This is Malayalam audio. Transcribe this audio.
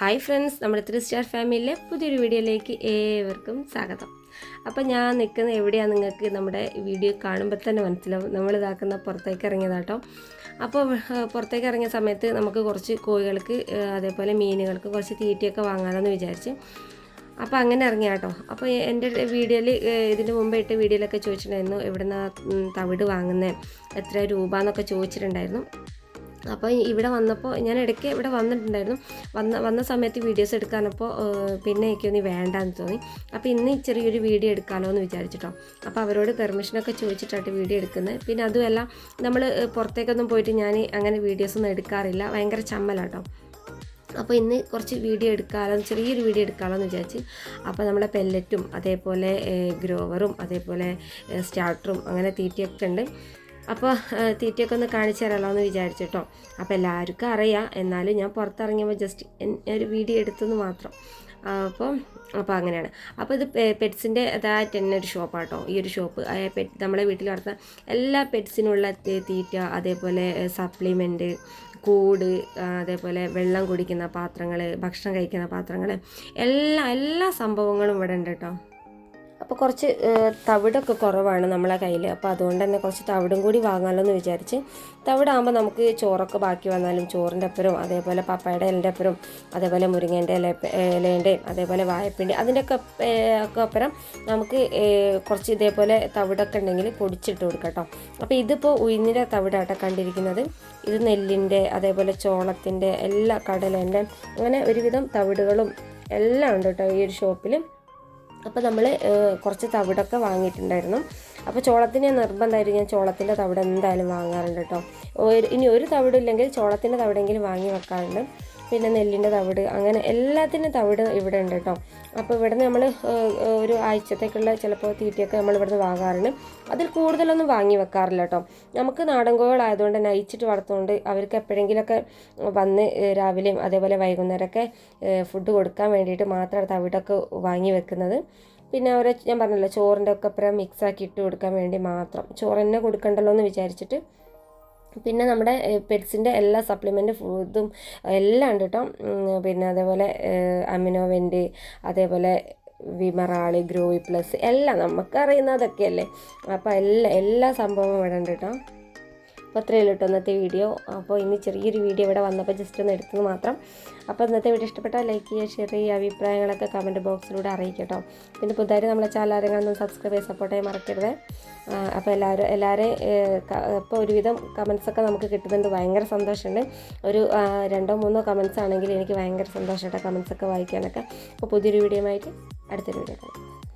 ഹായ് ഫ്രണ്ട്സ് നമ്മുടെ ത്രീ സ്റ്റാർ ഫാമിലിയിലെ പുതിയൊരു വീഡിയോയിലേക്ക് ഏവർക്കും സ്വാഗതം. അപ്പോൾ ഞാൻ നിൽക്കുന്ന എവിടെയാണ് നിങ്ങൾക്ക് നമ്മുടെ വീഡിയോ കാണുമ്പോൾ തന്നെ മനസ്സിലാവും. നമ്മൾ ഇതാക്കുന്ന പുറത്തേക്ക് ഇറങ്ങിയതാട്ടോ. അപ്പോൾ പുറത്തേക്ക് ഇറങ്ങിയ സമയത്ത് നമുക്ക് കുറച്ച് കോഴികൾക്ക് അതേപോലെ മീനുകൾക്ക് കുറച്ച് തീറ്റയൊക്കെ വാങ്ങാമെന്ന് വിചാരിച്ച്. അപ്പോൾ അങ്ങനെ ഇറങ്ങിയാട്ടോ. അപ്പോൾ എന്റെ വീഡിയോയിൽ ഇതിന് മുമ്പ് ഇട്ട് വീഡിയോയിലൊക്കെ ചോദിച്ചിട്ടുണ്ടായിരുന്നു എവിടുന്ന തവിട് വാങ്ങുന്നത് എത്ര രൂപ എന്നൊക്കെ ചോദിച്ചിട്ടുണ്ടായിരുന്നു. അപ്പോൾ ഇവിടെ വന്നപ്പോൾ ഞാൻ ഇടയ്ക്ക് ഇവിടെ വന്നിട്ടുണ്ടായിരുന്നു. വന്ന വന്ന സമയത്ത് വീഡിയോസ് എടുക്കാനപ്പോൾ പിന്നെ എനിക്കൊന്ന് വേണ്ടാന്ന് തോന്നി. അപ്പോൾ ഇന്ന് ചെറിയൊരു വീഡിയോ എടുക്കാമല്ലോ എന്ന് വിചാരിച്ചിട്ടോ. അപ്പോൾ അവരോട് പെർമിഷനൊക്കെ ചോദിച്ചിട്ടാണ് വീഡിയോ എടുക്കുന്നത്. പിന്നെ അതുമല്ല നമ്മൾ പുറത്തേക്കൊന്നും പോയിട്ട് ഞാൻ അങ്ങനെ വീഡിയോസ് വീഡിയോസൊന്നും എടുക്കാറില്ല. ഭയങ്കര ചമ്മലാട്ടോ. അപ്പോൾ ഇന്ന് കുറച്ച് വീഡിയോ എടുക്കാമല്ലോ ചെറിയൊരു വീഡിയോ എടുക്കാമല്ലോ എന്ന് വിചാരിച്ച്. അപ്പോൾ നമ്മുടെ പെല്ലറ്റും അതേപോലെ ഗ്രോവറും അതേപോലെ സ്റ്റാർട്ടറും അങ്ങനെ തീറ്റയൊക്കെ ഉണ്ട്. അപ്പോൾ തീറ്റയൊക്കെ ഒന്ന് കാണിച്ചു തരാമല്ലോ എന്ന് വിചാരിച്ചിട്ടോ അപ്പോൾ എല്ലാവർക്കും അറിയാം. എന്നാലും ഞാൻ പുറത്തിറങ്ങിയപ്പോൾ ജസ്റ്റ് ഒരു വീഡിയോ എടുത്തെന്ന് മാത്രം. അപ്പം അപ്പോൾ അങ്ങനെയാണ്. അപ്പോൾ ഇത് പെറ്റ്സിന്റെ അതായത് തന്നെ ഒരു ഷോപ്പാട്ടോ. ഈ ഒരു ഷോപ്പ് പെറ്റ് നമ്മളെ വീട്ടിൽ വളർത്തുന്ന എല്ലാ പെറ്റ്സിനുള്ള തീറ്റ അതേപോലെ സപ്ലിമെന്റ് കൂട് അതേപോലെ വെള്ളം കുടിക്കുന്ന പാത്രങ്ങൾ ഭക്ഷണം കഴിക്കുന്ന പാത്രങ്ങൾ എല്ലാ എല്ലാ സംഭവങ്ങളും ഇവിടെ ഉണ്ട് കേട്ടോ അപ്പോൾ കുറച്ച് തവിടൊക്കെ കുറവാണ് നമ്മളെ കയ്യിൽ അപ്പോൾ അതുകൊണ്ട് തന്നെ കുറച്ച് തവിടും കൂടി വാങ്ങാമല്ലോ എന്ന് വിചാരിച്ച് തവിടാകുമ്പോൾ നമുക്ക് ചോറൊക്കെ ബാക്കി വന്നാലും ചോറിന്റെ അപ്പുറം അതേപോലെ പപ്പയുടെ ഇലന്റെ അപ്പുറം അതേപോലെ മുരിങ്ങേന്റെ ഇല ഇലേന്റെയും അതേപോലെ വായപ്പിന്റെ അതിന്റെയൊക്കെ ഒക്കെ അപ്പുറം നമുക്ക് കുറച്ച് ഇതേപോലെ തവിടൊക്കെ ഉണ്ടെങ്കിൽ പൊടിച്ചിട്ട് കൊടുക്കാം കേട്ടോ അപ്പോൾ ഇതിപ്പോൾ ഉഴുന്നിന്റെ തവിടാട്ടോ കണ്ടിരിക്കുന്നത്. ഇത് നെല്ലിന്റെ അതേപോലെ ചോളത്തിന്റെ എല്ലാ കടലേന്റെ അങ്ങനെ ഒരുവിധം തവിടുകളും എല്ലാം ഉണ്ട് കേട്ടോ ഈ ഒരു ഷോപ്പിൽ അപ്പോൾ നമ്മൾ കുറച്ച് തവിടൊക്കെ വാങ്ങിയിട്ടുണ്ടായിരുന്നു. അപ്പോൾ ചോളത്തിന് ഞാൻ നിർബന്ധമായിട്ട് ഞാൻ ചോളത്തിന്റെ തവിട് എന്തായാലും വാങ്ങാറുണ്ട് കേട്ടോ. ഇനി ഒരു തവിടില്ലെങ്കിൽ ചോളത്തിന്റെ തവിടെങ്കിലും വാങ്ങി വെക്കാറുണ്ട്. പിന്നെ നെല്ലിന്റെ തവിട് അങ്ങനെ എല്ലാത്തിനും തവിട് ഇവിടെ ഉണ്ട് കേട്ടോ അപ്പോൾ ഇവിടെ നിന്ന് നമ്മൾ ഒരു ആഴ്ചത്തേക്കുള്ള ചിലപ്പോൾ തീറ്റയൊക്കെ നമ്മൾ ഇവിടുന്ന് വാങ്ങാറുണ്ട്. അതിൽ കൂടുതലൊന്നും വാങ്ങി വെക്കാറില്ല കേട്ടോ നമുക്ക് നാടൻ കോഴികളായതുകൊണ്ട് നയിച്ചിട്ട് വളർത്തുകൊണ്ട് അവർക്ക് എപ്പോഴെങ്കിലുമൊക്കെ വന്ന് രാവിലെയും അതേപോലെ വൈകുന്നേരമൊക്കെ ഫുഡ് കൊടുക്കാൻ വേണ്ടിയിട്ട് മാത്രമാണ് തവിടൊക്കെ വാങ്ങി വെക്കുന്നത്. പിന്നെ അവരെ ഞാൻ പറഞ്ഞല്ലോ ചോറിന്റെ ഒക്കെ അപ്പുറം മിക്സാക്കി ഇട്ട് കൊടുക്കാൻ വേണ്ടി മാത്രം. ചോറ് തന്നെ കൊടുക്കണ്ടല്ലോ എന്ന് വിചാരിച്ചിട്ട് പിന്നെ നമ്മുടെ പെറ്റ്സിന്റെ എല്ലാ സപ്ലിമെന്റ് ഫുഡും എല്ലാം ഉണ്ട് കേട്ടോ. പിന്നെ അതേപോലെ അമിനോവെന്റ് അതേപോലെ വിമറാളി ഗ്രോയി പ്ലസ് എല്ലാം നമുക്കറിയുന്നതൊക്കെയല്ലേ അപ്പോൾ എല്ലാ എല്ലാ സംഭവവും ഇവിടെ ഉണ്ട് കേട്ടോ. അപ്പോൾ അത്രയേ ഉള്ളൂ ഇന്നത്തെ വീഡിയോ. അപ്പോൾ ഇന്ന് ചെറിയൊരു വീഡിയോ ഇവിടെ വന്നപ്പോൾ ജസ്റ്റ് ഒന്ന് എടുത്തത് മാത്രം. അപ്പോൾ ഇന്നത്തെ വീഡിയോ ഇഷ്ടപ്പെട്ടാൽ ലൈക്ക് ചെയ്യുക ഷെയർ ചെയ്യുക അഭിപ്രായങ്ങളൊക്കെ കമന്റ് ബോക്സിലൂടെ അറിയിക്കട്ടോ കേട്ടോ പിന്നെ പുതുതായിട്ട് നമ്മളെ ചാനൽ ആരെങ്കിലും സബ്സ്ക്രൈബ് ചെയ്ത് സപ്പോർട്ട് ചെയ്യാൻ മറക്കരുത്. അപ്പോൾ എല്ലാവരും എല്ലാവരെയും ഇപ്പോൾ ഒരുവിധം കമൻസൊക്കെ നമുക്ക് കിട്ടുന്നുണ്ട്. ഭയങ്കര സന്തോഷമുണ്ട്. ഒരു രണ്ടോ മൂന്നോ കമൻസ് ആണെങ്കിൽ എനിക്ക് ഭയങ്കര സന്തോഷമായിട്ട് കമൻസൊക്കെ വായിക്കാനൊക്കെ. അപ്പോൾ പുതിയൊരു വീഡിയോ ആയിട്ട് അടുത്തൊരു വീഡിയോ കാണാം.